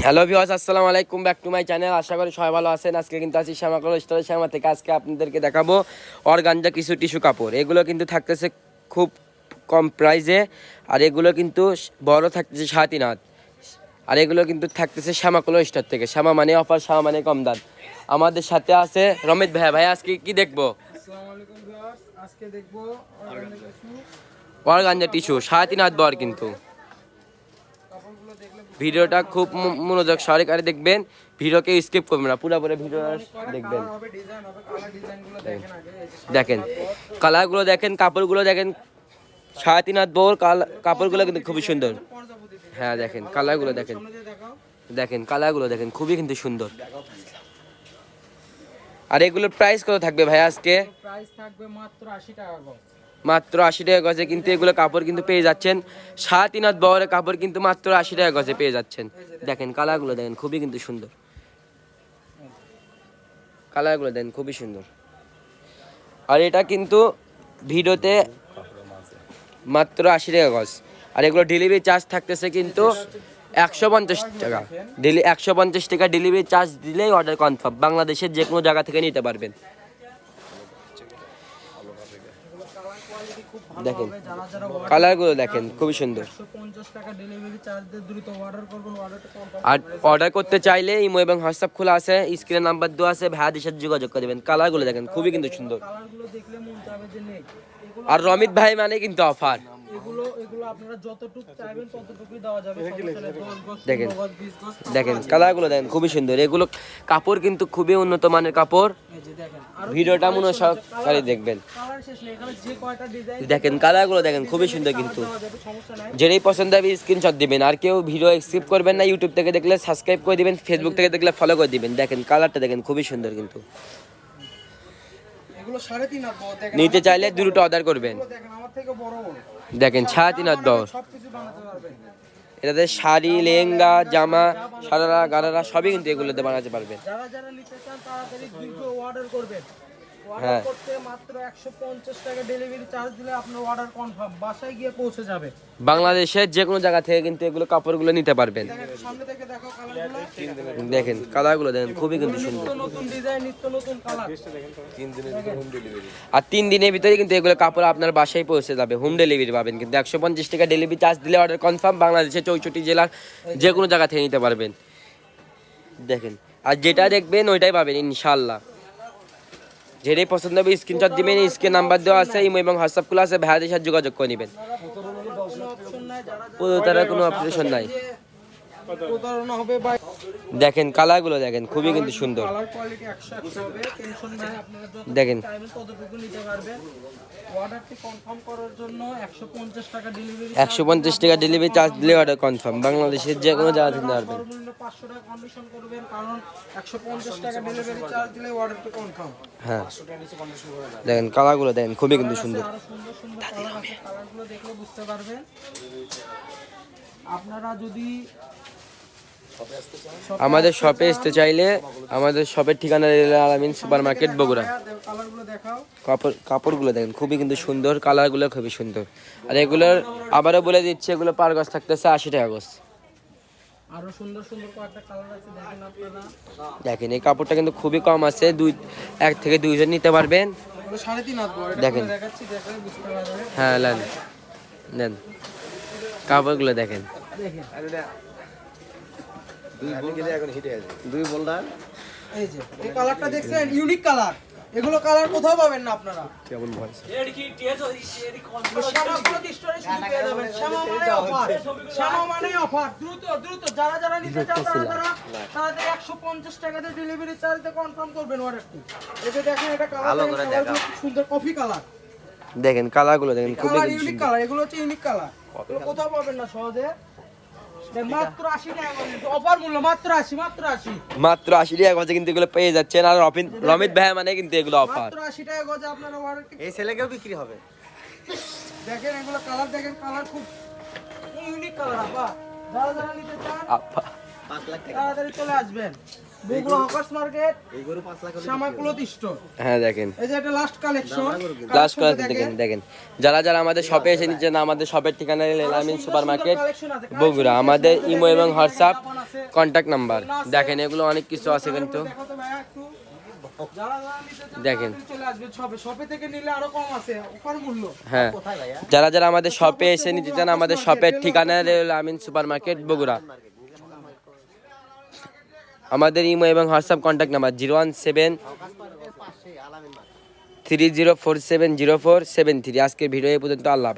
Hello viewers আসসালামু আলাইকুম back to my channel আশা করি সবাই ভালো আছেন। আজকে কিন্তু আছি শ্যামাকল স্টোরের শ্যামা থেকে। আজকে আপনাদেরকে দেখাবো অর্গানজা কিছু টিস্যু কাপড়। এগুলো কিন্তু থাকতেছে খুব কম প্রাইসে আর এগুলো কিন্তু বড় থাকতেছে সাড়ে তিন হাত। আর এগুলো কিন্তু থাকতেছে শ্যামাকল স্টোর থেকে। শ্যামা মানে অফার শ্যামা মানে কম দাম। আমাদের সাথে আছে রমিত ভাইয়া। ভাই আজকে কি দেখব? আসসালামু আলাইকুম ভিউয়ার্স আজকে দেখব অর্গানজা টিস্যু। সাড়ে তিন হাত বড় কিন্তু। ভিডিওটা খুব মনোযোগ সহকারে দেখবেন। ভিডিওকে স্কিপ করবেন না পুরোপুরি ভিডিও দেখবেন। দেখেন কালারগুলো দেখেন, কাপড়গুলো দেখেন, সাড়ে তিন হাত বোর কাপড়গুলো কিন্তু খুবই সুন্দর। হ্যাঁ দেখেন কালারগুলো দেখেন। দেখেন কালারগুলো দেখেন, খুবই কিন্তু সুন্দর। আর এগুলোর প্রাইস কত থাকবে ভাই আজকে? প্রাইস থাকবে মাত্র 80 টাকা মাত্র আশি টাকা গজে কিন্তু এগুলো কাপড় কিন্তু পেয়ে যাচ্ছেন। সাড়ে তিন হাত বহরের কাপড় কিন্তু মাত্র আশি টাকা গজে পেয়ে যাচ্ছেন। দেখেন, কালারগুলো দেখেন, খুবই কিন্তু সুন্দর। কালারগুলো দেখেন, খুবই সুন্দর। আর এটা কিন্তু ভিডিওতে মাত্র আশি টাকা গজ। আর এগুলো ডেলিভারি চার্জ থাকতেছে কিন্তু একশো পঞ্চাশ টাকা। ডেলি একশো পঞ্চাশ টাকা ডেলিভারি চার্জ দিলেই অর্ডার কনফার্ম বাংলাদেশের যে কোনো জায়গা থেকে নিতে পারবেন কালার কোয়ালিটি খুব ভালো দেখেন কালারগুলো দেখেন খুবই সুন্দর। 150 টাকা ডেলিভারি চার্জ দিয়ে দ্রুত অর্ডার করবেন অর্ডারটা কনফার্ম আর অর্ডার করতে চাইলে ইমো এবং হোয়াটসঅ্যাপ খোলা আছে স্ক্রিনে নাম্বার দেওয়া আছে ভাইয়াদের সাথে যোগাযোগ করে দেবেন। কালারগুলো দেখেন খুবই কিন্তু সুন্দর। আর রমিত ভাই মানে কিন্তু অফার এগুলো এগুলো আপনারা যতটুকু চাইবেন ততটুকুই দেওয়া যাবে। সমস্যা নেই 10 গজ দেখেন। 15 গজ 20 গজ দেখেন কালারগুলো দেখেন খুবই সুন্দর। এগুলো কাপড় কিন্তু খুবই উন্নত মানের কাপড়। ভিডিওটা মনে হয় সহকারে দেখবেন। দেখেন কালারগুলো দেখেন খুবই সুন্দর কিন্তু। যেটাই পছন্দ হবে স্ক্রিনশট দিবেন। আর কেউ ভিডিও স্কিপ করবেন না ইউটিউব থেকে দেখলে সাবস্ক্রাইব করে দিবেন ফেসবুক থেকে দেখলে ফলো করে দিবেন। দেখেন কালারটা দেখেন খুবই সুন্দর কিন্তু। নিতে চাইলে দুটো অর্ডার করবেন। আমার থেকে বড়। দেখেন, সাড়ে তিন আর দশ। এটাতে শাড়ি, লেহেঙ্গা, জামা সারারা গারারা সবই কিন্তু এগুলোতে বানাতে পারবেন। যারা যারা নিতে চান তাড়াতাড়ি দ্রুত অর্ডার করবেন। অর্ডার হ্যাঁ। করতে মাত্র 150 টাকা ডেলিভারি চার্জ দিলে আপনার অর্ডার কনফার্ম বাসায় গিয়ে পৌঁছে যাবে। বাংলাদেশের যে কোনো জায়গা থেকে কিন্তু এগুলো কাপড়গুলো নিতে পারবেন। দেখেন সামনে থেকে দেখো কালারগুলো দেখেন কালারগুলো দেখেন খুবই কিন্তু সুন্দর। নতুন ডিজাইন নিত্য নতুন কালার আর তিন দিনের ভিতরে কিন্তু এগুলো কাপড় আপনার বাসায় পৌঁছে যাবে হোম ডেলিভারি পাবেন। কিন্তু একশো পঞ্চাশ টাকা ডেলিভারি চার্জ দিলে অর্ডার কনফার্ম বাংলাদেশের চৌষট্টি জেলার যে কোনো জায়গা থেকে নিতে পারবেন। দেখেন আর যেটা দেখবেন ওইটাই পাবেন ইনশাল্লাহ যেটাই পছন্দ হবে স্ক্রিনশট দিবেন স্ক্রিন নাম্বার দেওয়া আছে ইমো এবং হোয়াটসঅ্যাপ খোলা আছে, ভাইয়াদের সাথে যোগাযোগ করে নেবেন। নাই কোনো অপারেশন নাই। দেখেন, কালারগুলো দেখেন, খুবই কিন্তু সুন্দর। কালার কোয়ালিটি 100 হবে টেনশন নাই আপনারা যত দেখেন। চাইবেন ততটুকু নিতে পারবেন অর্ডারটি কনফার্ম করার জন্য 150 টাকা ডেলিভারি একশো পঞ্চাশ টাকা ডেলিভারি চার্জ দিলে অর্ডার কনফার্ম বাংলাদেশের যে কোনো জায়গা থেকে পারবেন। 500 টাকা কন্ডিশন করবেন কারণ 150 টাকা ডেলিভারি চার্জ দিলে অর্ডারটি কনফার্ম হ্যাঁ। দেখেন কালারগুলো দেখেন খুবই কিন্তু সুন্দর। সুন্দর সুন্দর কালারগুলো দেখলে বুঝতে পারবেন। আপনারা যদি আমাদের শপে আসতে চাইলে আমাদের শপের ঠিকানা আলামিন সুপার মার্কেট বগুড়া কাপড় কাপড়গুলো দেখেন খুবই কিন্তু সুন্দর কালারগুলো খুবই সুন্দর। আর এগুলোর আবারও বলে দিচ্ছি এগুলো পার গজ থাকতেছে আশি টাকা গজ। আরও সুন্দর সুন্দর কয়েকটা কালার আছে দেখেন আপনারা। দেখেন এই কাপড়টা কিন্তু খুবই কম আছে দুই এক থেকে দুইজন নিতে পারবেন। সাড়ে তিন হাত বড় দেখেন। দেখাচ্ছি দেখলে বুঝতে পারবেন। হ্যাঁ নেন নেন। কাপড়গুলো দেখেন। দেখেন। দুই বোল্ডার। এই যে এই কালারটা দেখছেন? ইউনিক কালার এগুলো কালার কোথাও পাবেন না আপনারা। কেমন ভয়েস স্টোরে শুধু পেয়ে যাবেন। শ্যামা মানে মানে offer। দ্রুত, দ্রুত। যারা যারা নিতে চান তারা তারা তাড়াতাড়ি 150 টাকাতে ডেলিভারি দিয়ে confirm করবেন অর্ডারটি এই যে দেখেন এটা কালার খুব সুন্দর কফি কালার দেখেন কালারগুলো দেখেন কালার ইউনিক কালার এগুলো হচ্ছে ইউনিক কালার কোথাও পাবেন না সহজে। মাত্র আশি টাকা অফার মূল্য মাত্র আশি মাত্র আশি। মাত্র আশি টাকা গজে কিন্তু এগুলো পেয়ে যাচ্ছেন। আর রমিত ভাই মানে কিন্তু এগুলো অফার আশি টাকা গজে আপনারা এই ছেলেকেও বিক্রি হবে। দেখেন এগুলো কালার দেখেন কালার খুব ইউনিক কালার আপা। যারা যারা নিতে চান আপা। পাঁচ লাখ টাকা। তাড়াতাড়ি চলে আসবেন। বগুড়া হকার্স মার্কেট হ্যাঁ দেখেন। এই যে এটা লাস্ট কালেকশন লাস্ট করে দেখেন দেখেন। যারা যারা আমাদের শপে এসে নিচ্ছেন আমাদের শপের ঠিকানা সুপার মার্কেট বগুড়া আমাদের ইমো এবং হোয়াটসঅ্যাপ কন্ট্যাক্ট নাম্বার দেখেন এগুলো অনেক কিছু আছে কিন্তু। যারা যারা নিতে চান দেখেন। তাড়াতাড়ি চলে আসবে শপে শপে থেকে নিলে আরও কম আছে অফার মূল্য। হ্যাঁ। যারা যারা আমাদের শপে এসে নিতে চান আমাদের শপের ঠিকানা আমিন সুপার মার্কেট বগুড়া আমাদের ইমো এবং WhatsApp contact number zero one seven three zero four seven zero four seven three আজকের ভিডিও এ পর্যন্ত, আল্লাহ।